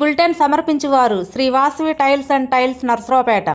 Bulletin సమర్పించువారు Sri Vasavi tiles and tiles Narasaraopet.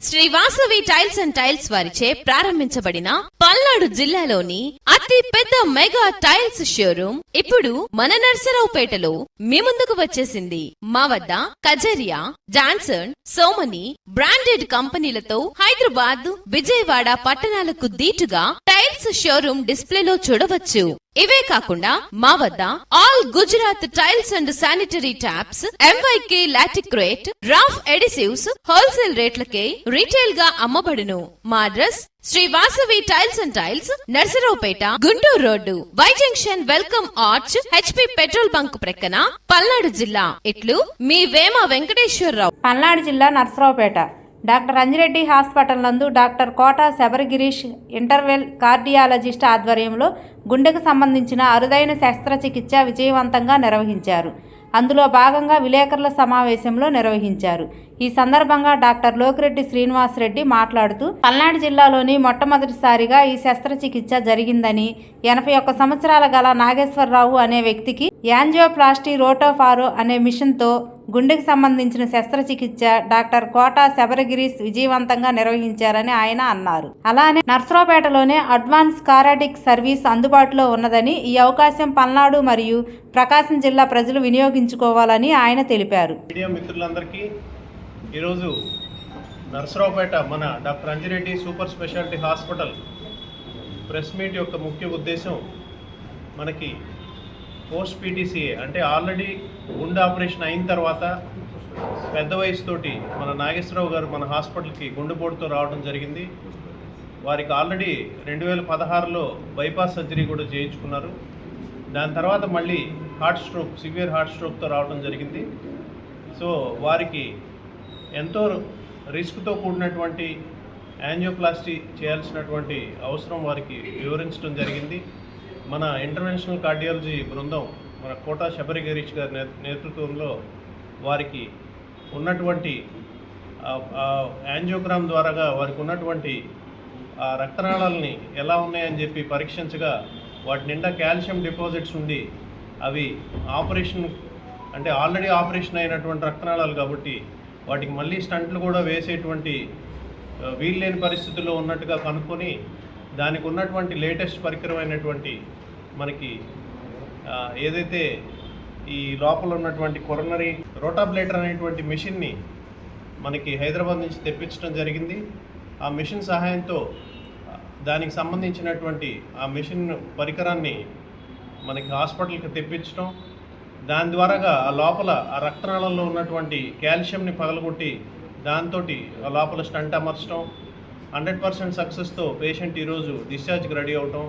Sri Vasavi tiles and tiles వారిచే ప్రారంభించబడిన పల్నాడు జిల్లాలోని అతి పెద్ద మెగా టైల్స్ షోరూమ్ ఇప్పుడు మన నర్సరావుపేటలో మీ ముందుకు వచ్చేసింది. మా వద్ద కజరియా జాన్సన్ సోమని బ్రాండెడ్ కంపెనీలతో హైదరాబాద్ విజయవాడ పట్టణాలకు దీటుగా టైల్స్ షోరూమ్ డిస్ప్లేలో చూడవచ్చు. ఇవే కాకుండా మా వద్ద all Gujarat tiles and sanitary taps MYK laticrete roff adhesives wholesale రేట్లకే రీటైల్గా అమ్మబడును. మా address Sri Vasavi tiles and tiles Narasaraopet Guntur road. Y junction welcome arch HP petrol bunk ప్రక్కన పల్నాడు జిల్లా. ఇట్లు మీ వేమ వెంకటేశ్వరరావు. పల్నాడు జిల్లా నర్సరావుపేట. డాక్టర్ అంజిరెడ్డి హాస్పిటల్ నందు డాక్టర్ కోట శబరిగిరీష్ ఇంటర్వెల్ కార్డియాలజిస్ట్ ఆధ్వర్యంలో గుండెకు సంబంధించిన అరుదైన శస్త్రచికిత్స విజయవంతంగా నిర్వహించారు. అందులో భాగంగా విలేకరుల సమావేశంలో నిర్వహించారు. ఈ సందర్భంగా డాక్టర్ లోకిరెడ్డి శ్రీనివాసరెడ్డి మాట్లాడుతూ పల్నాడు జిల్లాలోని మొట్టమొదటిసారిగా ఈ శస్త్రచికిత్స జరిగిందని ఎనభై ఒక్క సంవత్సరాల గల నాగేశ్వరరావు అనే వ్యక్తికి యాంజియోప్లాస్టీ రోటోఫారో అనే మిషన్తో గుండెకు సంబంధించిన శస్త్రచికిత్స డాక్టర్ కోట శబరగిరీస్ విజయవంతంగా నిర్వహించారని ఆయన అన్నారు. అలానే నర్సరావుపేటలోనే అడ్వాన్స్ కారాటిక్ సర్వీస్ అందుబాటులో ఉన్నదని ఈ అవకాశం పల్నాడు మరియు ప్రకాశం జిల్లా ప్రజలు వినియోగించుకోవాలని ఆయన తెలిపారు. మిత్రులందరికీ ఈరోజు నర్సరావుపేట మన doctor Anjireddy super speciality hospital press meet యొక్క ముఖ్య ఉద్దేశం మనకి పోస్ట్ పీటీసీఏ. అంటే ఆల్రెడీ గుండె ఆపరేషన్ అయిన తర్వాత పెద్ద వయసుతోటి మన నాగేశ్వరరావు గారు మన హాస్పిటల్కి గుండెపోటుతో రావడం జరిగింది. వారికి ఆల్రెడీ రెండు వేల పదహారులో బైపాస్ సర్జరీ కూడా చేయించుకున్నారు. దాని తర్వాత మళ్ళీ హార్ట్ స్ట్రోక్ సివియర్ హార్ట్ స్ట్రోక్తో రావడం జరిగింది. సో వారికి ఎంతో రిస్క్తో కూడినటువంటి యాంజియోప్లాస్టీ చేయాల్సినటువంటి అవసరం వారికి వివరించడం జరిగింది. మన ఇంటర్నేషనల్ కార్డియాలజీ బృందం మన కోటా శబరి గిరీష్ గారి నేతృత్వంలో వారికి ఉన్నటువంటి యాంజియోగ్రామ్ ద్వారాగా వారికి ఉన్నటువంటి ఆ రక్తనాళాలని ఎలా ఉన్నాయని చెప్పి పరీక్షించగా వాటి నిండా కాల్షియం డిపాజిట్స్ ఉండి అవి ఆపరేషన్ అంటే ఆల్రెడీ ఆపరేషన్ అయినటువంటి రక్తనాళాలు కాబట్టి వాటికి మళ్ళీ స్టంట్లు కూడా వేసేటువంటి వీలు లేని పరిస్థితుల్లో ఉన్నట్టుగా కనుక్కొని దానికి ఉన్నటువంటి లేటెస్ట్ పరికరం అయినటువంటి మనకి ఏదైతే ఈ లోపల ఉన్నటువంటి కొరనరీ రోటాబ్లేటర్ అనేటువంటి మెషిన్ని మనకి హైదరాబాద్ నుంచి తెప్పించడం జరిగింది. ఆ మిషన్ సహాయంతో దానికి సంబంధించినటువంటి ఆ మిషన్ పరికరాన్ని మనకి హాస్పిటల్కి తెప్పించడం. దాని ద్వారాగా ఆ లోపల ఆ రక్తనాళంలో ఉన్నటువంటి కాల్షియంని పగలగొట్టి దాంతో ఆ లోపల స్టంట్ అమర్చడం. హండ్రెడ్ పర్సెంట్ సక్సెస్తో పేషెంట్ ఈరోజు డిశ్చార్జ్కి రెడీ అవటం.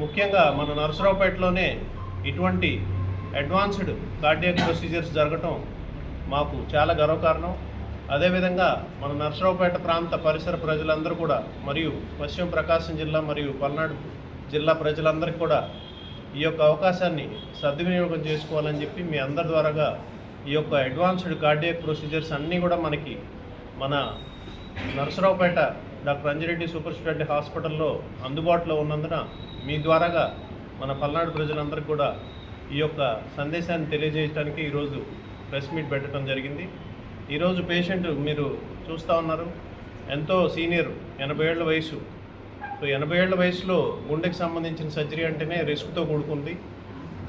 ముఖ్యంగా మన నరసరావుపేటలోనే ఇటువంటి అడ్వాన్స్డ్ కార్డియాక్ ప్రొసీజర్స్ జరగటం మాకు చాలా గర్వకారణం. అదేవిధంగా మన నరసరావుపేట ప్రాంత పరిసర ప్రజలందరూ కూడా మరియు పశ్చిమ ప్రకాశం జిల్లా మరియు పల్నాడు జిల్లా ప్రజలందరికీ కూడా ఈ యొక్క అవకాశాన్ని సద్వినియోగం చేసుకోవాలని చెప్పి మీ అందరి ద్వారాగా ఈ యొక్క అడ్వాన్స్డ్ కార్డియాక్ ప్రొసీజర్స్ అన్నీ కూడా మనకి మన Narasaraopet doctor Anjireddy super speciality హాస్పిటల్లో అందుబాటులో ఉన్నందున మీ ద్వారాగా మన పల్నాడు ప్రజలందరికీ కూడా ఈ యొక్క సందేశాన్ని తెలియజేయడానికి ఈరోజు ప్రెస్ మీట్ పెట్టడం జరిగింది. ఈరోజు పేషెంట్ మీరు చూస్తూ ఉన్నారు. ఎంతో సీనియర్ ఎనభై ఏళ్ళ వయసు సో ఎనభై ఏళ్ళ వయసులో గుండెకి సంబంధించిన సర్జరీ అంటేనే రిస్క్తో కూడుకుంది.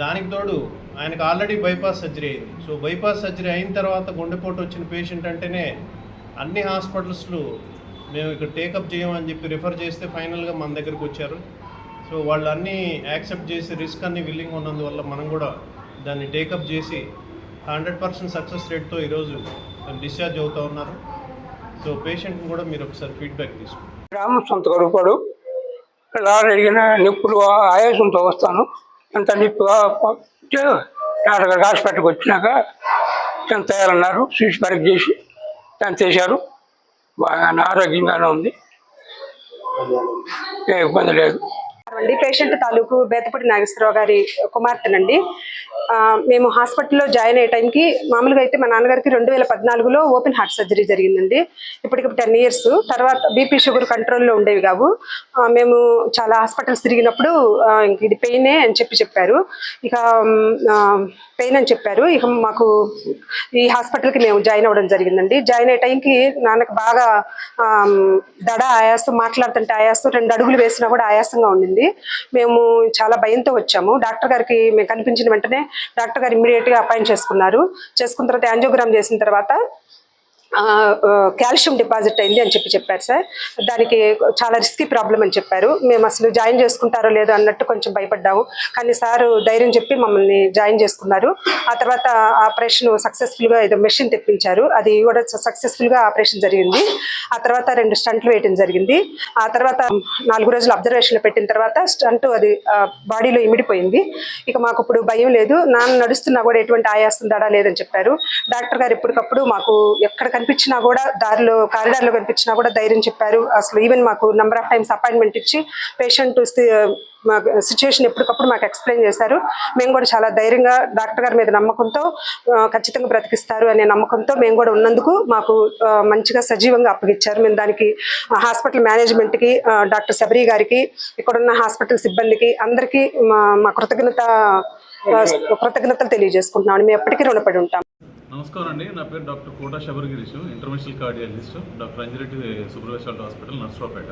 దానికి తోడు ఆయనకు ఆల్రెడీ బైపాస్ సర్జరీ అయింది. సో బైపాస్ సర్జరీ అయిన తర్వాత గుండెపోటు వచ్చిన పేషెంట్ అంటేనే అన్ని హాస్పిటల్స్లు మేము ఇక్కడ టేకప్ చేయమని చెప్పి రిఫర్ చేస్తే ఫైనల్గా మన దగ్గరికి వచ్చారు. సో వాళ్ళు అన్నీ యాక్సెప్ట్ చేసి రిస్క్ అన్ని విల్లింగ్ ఉన్నందువల్ల మనం కూడా దాన్ని టేకప్ చేసి హండ్రెడ్ పర్సెంట్ సక్సెస్ రేట్తో ఈరోజు డిశ్చార్జ్ అవుతూ ఉన్నారు. సో పేషెంట్ని కూడా మీరు ఒకసారి ఫీడ్బ్యాక్ తీసుకోండి. గ్రామం సొంత కరుపాడు ఇలా అడిగిన నిప్పులు ఆయాసంతో వస్తాను. ఎంత నిప్పుగా హాస్పిటల్కి వచ్చినాక ఎంత తయారన్నారు. చూసి పరీక్ష చేసి దాన్ని చేశారు. బాగా ఆరోగ్యంగానే ఉంది. ఏ ఇబ్బంది లేదు. అండి పేషెంట్ తాలూకు బేతపూడి నాగేశ్వరరావు గారి కుమార్తెనండి. ఆ, మేము హాస్పిటల్లో జాయిన్ అయ్యే టైంకి మామూలుగా అయితే మా నాన్నగారికి రెండు వేల పద్నాలుగులో ఓపెన్ హార్ట్ సర్జరీ జరిగిందండి. ఇప్పటికి టెన్ ఇయర్స్. తర్వాత బీపీ షుగర్ కంట్రోల్లో ఉండేవి కావు. మేము చాలా హాస్పిటల్స్ తిరిగినప్పుడు ఇది పెయినే అని చెప్పి చెప్పారు. ఇక పెయిన్ అని చెప్పారు. ఇక మాకు ఈ హాస్పిటల్కి మేము జాయిన్ అవ్వడం జరిగిందండి. జాయిన్ అయ్యే టైంకి నాన్నకు బాగా దడ ఆయాసం మాట్లాడుతుంటే ఆయాసం రెండు అడుగులు వేసినా కూడా ఆయాసంగా ఉండింది. మేము చాలా భయంతో వచ్చాము. డాక్టర్ గారికి మేము కనిపించిన వెంటనే డాక్టర్ గారు ఇమ్మీడియట్గా అపాయింట్ చేసుకున్నారు. చేసుకున్న తర్వాత యాంజియోగ్రామ్ చేసిన తర్వాత కాల్షియం డిపాజిట్ అయింది అని చెప్పి చెప్పారు సార్. దానికి చాలా రిస్కీ ప్రాబ్లం అని చెప్పారు. మేము అసలు జాయిన్ చేసుకుంటారో లేదో అన్నట్టు కొంచెం భయపడ్డాము. కానీ సార్ ధైర్యం చెప్పి మమ్మల్ని జాయిన్ చేసుకున్నారు. ఆ తర్వాత ఆపరేషన్ సక్సెస్ఫుల్గా ఏదో మెషిన్ తెప్పించారు. అది కూడా సక్సెస్ఫుల్గా ఆపరేషన్ జరిగింది. ఆ తర్వాత రెండు స్టంట్లు వేయడం జరిగింది. ఆ తర్వాత నాలుగు రోజులు అబ్జర్వేషన్లో పెట్టిన తర్వాత స్టంట్ అది బాడీలో ఇమిడిపోయింది. ఇక మాకు ఇప్పుడు భయం లేదు. నాన్న నడుస్తున్నా కూడా ఎటువంటి ఆయాసం దడా లేదని చెప్పారు. డాక్టర్ గారు ఎప్పటికప్పుడు మాకు ఎక్కడ కనిపించినా కూడా దారిలో కారిడార్లో కనిపించినా కూడా ధైర్యం చెప్పారు. అసలు ఈవెన్ మాకు నెంబర్ ఆఫ్ టైమ్స్ అపాయింట్మెంట్ ఇచ్చి పేషెంట్ సిచ్యువేషన్ ఎప్పటికప్పుడు మాకు ఎక్స్ప్లెయిన్ చేశారు. మేము కూడా చాలా ధైర్యంగా డాక్టర్ గారి మీద నమ్మకంతో ఖచ్చితంగా బ్రతికిస్తారు అనే నమ్మకంతో మేము కూడా ఉన్నందుకు మాకు మంచిగా సజీవంగా అప్పగిచ్చారు. మేము దానికి హాస్పిటల్ మేనేజ్మెంట్కి డాక్టర్ శబరి గారికి ఇక్కడున్న హాస్పిటల్ సిబ్బందికి అందరికీ మా మా కృతజ్ఞత కృతజ్ఞతలు తెలియజేసుకుంటున్నాం మేము ఎప్పటికీ రుణపడి ఉంటాం. నమస్కారం అండి. నా పేరు doctor Kota Sabarigirish international cardiologist doctor Anjireddy super speciality hospital Narasaraopet.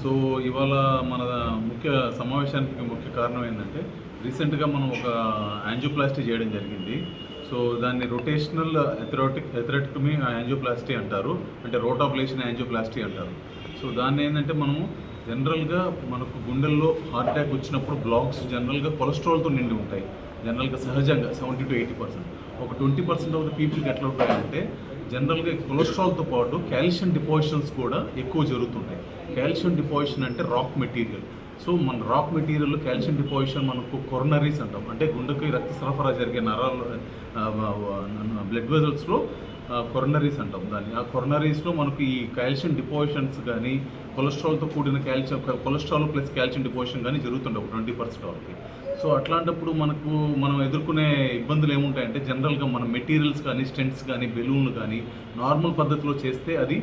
So ఇవాళ మన ముఖ్య సమావేశానికి ముఖ్య కారణం ఏంటంటే రీసెంట్గా మనం ఒక యాంజియోప్లాస్టీ చేయడం జరిగింది. సో దాన్ని రొటేషనల్ ఎథరాటిక్ ఎథరాటిక్మి యాంజియోప్లాస్టీ అంటారు. అంటే రోటాప్లేషన్ యాంజియోప్లాస్టీ అంటారు. సో దాన్ని ఏంటంటే మనము జనరల్గా మనకు గుండెల్లో హార్ట్ అటాక్ వచ్చినప్పుడు బ్లాక్స్ జనరల్గా కొలెస్ట్రాల్తో నిండి ఉంటాయి. జనరల్గా సహజంగా సెవెంటీ టు ఎయిటీ పర్సెంట్. ఒక ట్వంటీ పర్సెంట్ ఆఫ్ ద పీపుల్కి ఎట్లా ఉంటాయంటే జనరల్గా కొలెస్ట్రాల్తో పాటు కాల్షియం డిపాజిషన్స్ కూడా ఎక్కువ జరుగుతుంటాయి. కాల్షియం డిపాజిషన్ అంటే రాక్ మెటీరియల్. సో మన రాక్ మెటీరియల్లో కాల్షియం డిపాజిషన్ మనకు కొరనరీస్ అంటాం. అంటే గుండెకి రక్త సరఫరా జరిగే నరాలు బ్లడ్ వెజల్స్లో కొరనరీస్ అంటాం దాన్ని. ఆ కొరనరీస్లో మనకు ఈ కాల్షియం డిపోజిషన్స్ కానీ కొలెస్ట్రాల్తో కూడిన calcium cholesterol plus calcium deposition కానీ జరుగుతుండే ఒక ట్వంటీ పర్సెంట్ వరకు. సో అట్లాంటప్పుడు మనకు మనం ఎదుర్కొనే ఇబ్బందులు ఏముంటాయంటే జనరల్గా మన మెటీరియల్స్ కానీ స్టెంట్స్ కానీ బెలూన్లు కానీ నార్మల్ పద్ధతిలో చేస్తే అది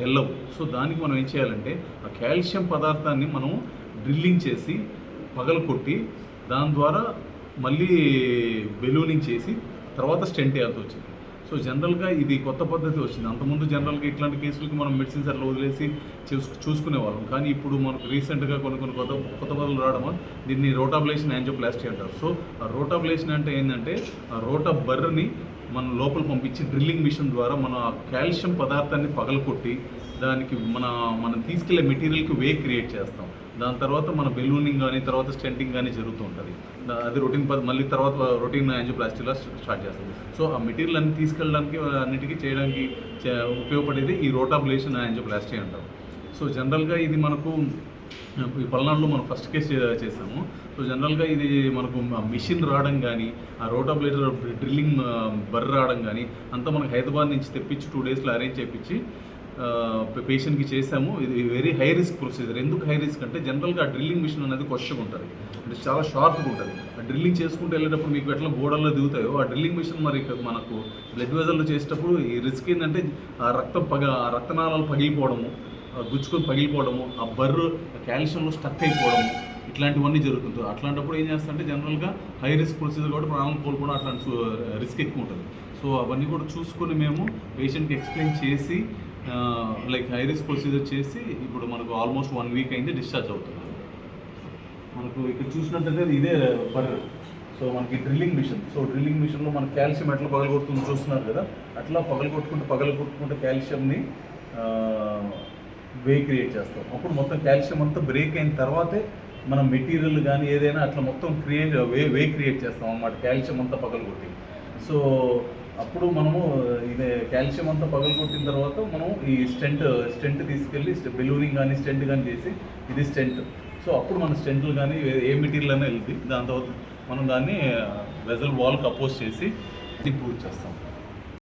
వెళ్ళవు సో దానికి మనం ఏం చేయాలంటే ఆ కాల్షియం పదార్థాన్ని మనం డ్రిల్లింగ్ చేసి పగలు కొట్టి దాని ద్వారా మళ్ళీ బెలూనింగ్ చేసి తర్వాత స్టెంట్ వేయాల్సి వచ్చింది. సో జనరల్గా ఇది కొత్త పద్ధతి వచ్చింది. అంతకుముందు జనరల్గా ఇట్లాంటి కేసులకి మనం మెడిసిన్స్ అట్లా వదిలేసి చూసుకునే వాళ్ళం కానీ ఇప్పుడు మనకు రీసెంట్గా కొన్ని కొన్ని కొత్త కొత్త పద్ధతులు రావడం దీన్ని రోటాబ్లేషన్ యాంజోప్లాస్టీ అంటారు. సో ఆ రోటాబ్లేషన్ అంటే ఏంటంటే ఆ రోటా బర్రని మనం లోపల పంపించి డ్రిల్లింగ్ మిషన్ ద్వారా మన కాల్షియం పదార్థాన్ని పగలకొట్టి దానికి మన మనం తీసుకెళ్ళే మెటీరియల్కి వే క్రియేట్ చేస్తాం. దాని తర్వాత మన బెలూనింగ్ కానీ తర్వాత స్టెంటింగ్ కానీ జరుగుతూ ఉంటుంది. అది రొటీన్ మళ్ళీ తర్వాత రొటీన్ యాంజియోప్లాస్టీలో స్టార్ట్ చేస్తుంది. సో ఆ మెటీరియల్ అన్ని తీసుకెళ్ళడానికి అన్నిటికీ చేయడానికి చే- ఉపయోగపడేది ఈ రోటాబ్లేషన్ యాంజియోప్లాస్టీ అంటారు. సో జనరల్గా ఇది మనకు ఈ పల్నాడులో మనం ఫస్ట్ కేసు చేశాము చేసాము. సో జనరల్గా ఇది మనకు మిషన్ రావడం కానీ ఆ రోటాబ్లేటర్ డ్రిల్లింగ్ బర్ర రావడం కానీ అంతా మనకు హైదరాబాద్ నుంచి తెప్పించి టూ డేస్లో అరేంజ్ చేయించి పేషెంట్కి చేసాము ఇది వెరీ హై రిస్క్ ప్రొసీజర్ ఎందుకు హై రిస్క్ అంటే జనరల్గా ఆ డ్రిల్లింగ్ మిషన్ అనేది క్వశ్చన్ ఉంటుంది. అంటే చాలా షార్ప్గా ఉంటుంది. ఆ డ్రిల్లింగ్ చేసుకుంటూ వెళ్ళేటప్పుడు మీకు ఎట్లా గోడల్లో దిగుతాయో ఆ డ్రిల్లింగ్ మిషన్ మరి మనకు బ్లడ్ వెజల్లో చేసేటప్పుడు ఈ రిస్క్ ఏంటంటే ఆ రక్తం పగ ఆ రక్తనాళాలు పగిలిపోవడము గుచ్చుకొని పగిలిపోవడము ఆ బర్రు కాల్షియంలో స్టక్ అయిపోవడము ఇట్లాంటివన్నీ జరుగుతుంటుంది అట్లాంటప్పుడు ఏం చేస్తారంటే జనరల్గా హై రిస్క్ ప్రొసీజర్ కూడా ప్రాణం కోల్పోవడం అట్లాంటి రిస్క్ ఎక్కువ ఉంటుంది. సో అవన్నీ కూడా చూసుకొని మేము పేషెంట్కి ఎక్స్ప్లెయిన్ చేసి లైక్ ఐరిస్ ప్రొసీజర్ చేసి ఇప్పుడు మనకు ఆల్మోస్ట్ వన్ వీక్ అయింది డిశ్చార్జ్ అవుతున్నారు మనకు ఇక్కడ చూసినట్టయితే ఇదే బర్ సో మనకి డ్రిల్లింగ్ మిషన్ సో డ్రిల్లింగ్ మిషన్లో మన కాల్షియం ఎట్లా పగలగొడుతుందో చూస్తున్నారు కదా? అట్లా పగలగొట్టుకుంటూ పగలగొట్టుకుంటూ కాల్షియంని వే క్రియేట్ చేస్తాం. అప్పుడు మొత్తం కాల్షియం అంతా బ్రేక్ అయిన తర్వాతే మనం మెటీరియల్ కానీ ఏదైనా అట్లా మొత్తం క్రియేట్ వే వే క్రియేట్ చేస్తాం అన్నమాట. కాల్షియం అంతా పగలగొట్టి. సో అప్పుడు మనము ఇది కాల్షియం అంతా పగలగొట్టిన తర్వాత మనం ఈ స్టెంట్ స్టెంట్ తీసుకెళ్ళి బెలూనింగ్ కానీ స్టెంట్ కానీ చేసి ఇది స్టెంట్. సో అప్పుడు మన స్టెంట్లు కానీ ఏ- మెటీరియల్ అయినా వెళ్తుంది దాని తర్వాత మనం దాన్ని వెజల్ వాల్కి అపోజ్ చేసి ఇంప్రూవ్ చేస్తాం.